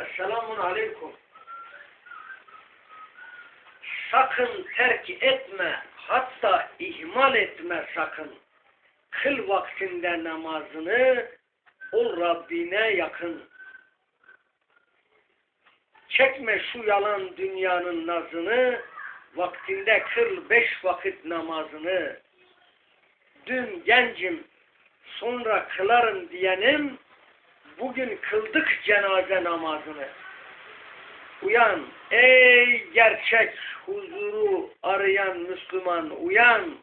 Esselamun aleyküm. Sakın terk etme, hatta ihmal etme sakın. Kıl vaktinde namazını, ol Rabbine yakın. Çekme şu yalan dünyanın nazını, vaktinde kıl beş vakit namazını. Dün gencim, sonra kılarım diyenim, bugün kıldık cenaze namazını. Uyan ey gerçek huzuru arayan Müslüman uyan.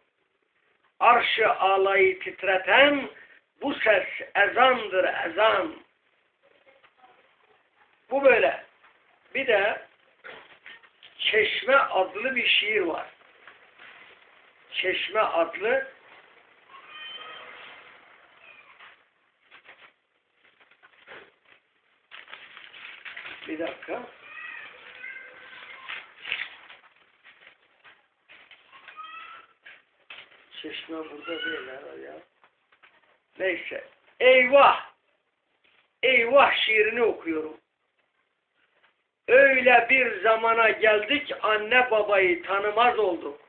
Arşı alayı titreten bu ses ezandır ezan. Bu böyle. Bir de Çeşme adlı bir şiir var. Çeşme adlı bir dakika. Çeşme burada değil herhalde ya. Neyse. Eyvah! Eyvah şiirini okuyorum. Öyle bir zamana geldik anne babayı tanımaz olduk.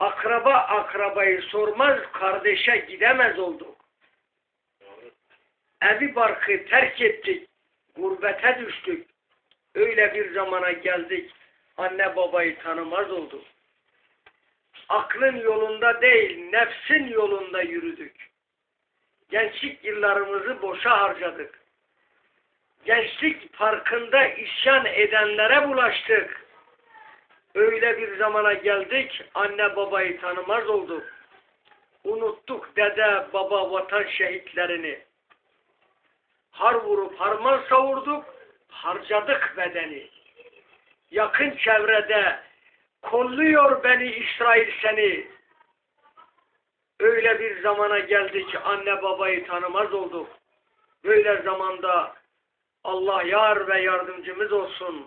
Akraba akrabayı sormaz kardeşe gidemez olduk. Evi barkı terk ettik, gurbete düştük. Öyle bir zamana geldik anne babayı tanımaz olduk. Aklın yolunda değil, nefsin yolunda yürüdük. Gençlik yıllarımızı boşa harcadık. Gençlik parkında isyan edenlere bulaştık. Öyle bir zamana geldik, anne babayı tanımaz olduk. Unuttuk dede, baba, vatan şehitlerini. Har vurup harman savurduk, harcadık bedeni. Yakın çevrede kolluyor beni İsrail seni. Öyle bir zamana geldi ki anne babayı tanımaz olduk. Böyle zamanda Allah yar ve yardımcımız olsun.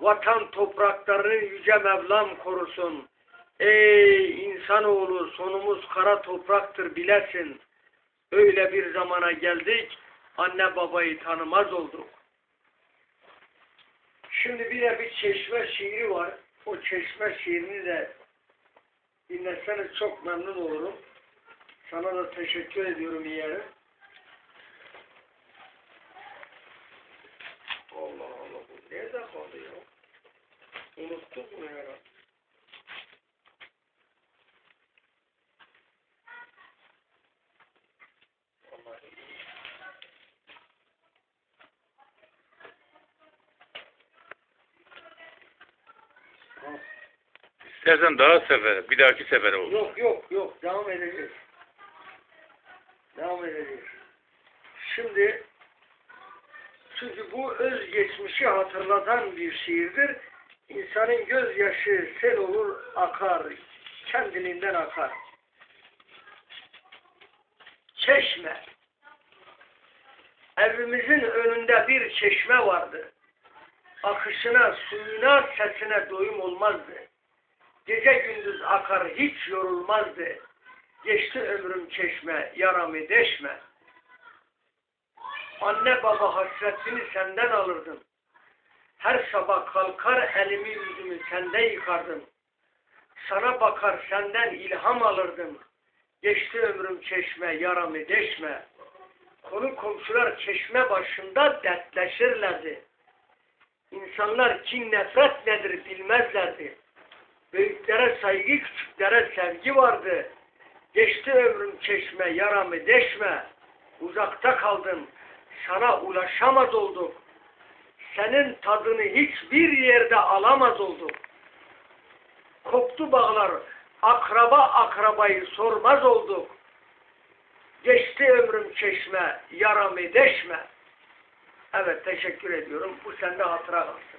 Vatan topraklarını yüce Mevlam korusun. Ey insanoğlu sonumuz kara topraktır bilesin. Öyle bir zamana geldik anne babayı tanımaz olduk. Şimdi bir de bir çeşme şiiri var. O çeşme şiirini de dinleseniz çok memnun olurum. Sana da teşekkür ediyorum yeğenim. Allah Allah bu nerede kaldı ya? Unuttuk mu ya? Vallahi. Ha. İstersen daha sefer, bir dahaki sefere olur. Yok yok yok devam edeceğiz. Devam edeceğiz. Şimdi çünkü bu özgeçmişi hatırlatan bir şiirdir. İnsanın gözyaşı sel olur akar. Kendiliğinden akar. Çeşme. Evimizin önünde bir çeşme vardı. Akışına, suyuna, sesine doyum olmazdı. Gece gündüz akar hiç yorulmazdı. Geçti ömrüm çeşme, yaramı deşme. Anne baba hasretini senden alırdım. Her sabah kalkar elimi yüzümü sende yıkardım. Sana bakar senden ilham alırdım. Geçti ömrüm çeşme, yaramı deşme. Konu komşular çeşme başında dertleşirlerdi. İnsanlar kin nefret nedir bilmezlerdi. Büyüklere saygı, küçüklere sevgi vardı. Geçti ömrüm çeşme, yaramı deşme. Uzakta kaldım, sana ulaşamaz olduk. Senin tadını hiçbir yerde alamaz olduk. Koptu bağlar, akraba akrabayı sormaz olduk. Geçti ömrüm çeşme, yaramı deşme. Evet, teşekkür ediyorum. Bu sende hatıra kalsın.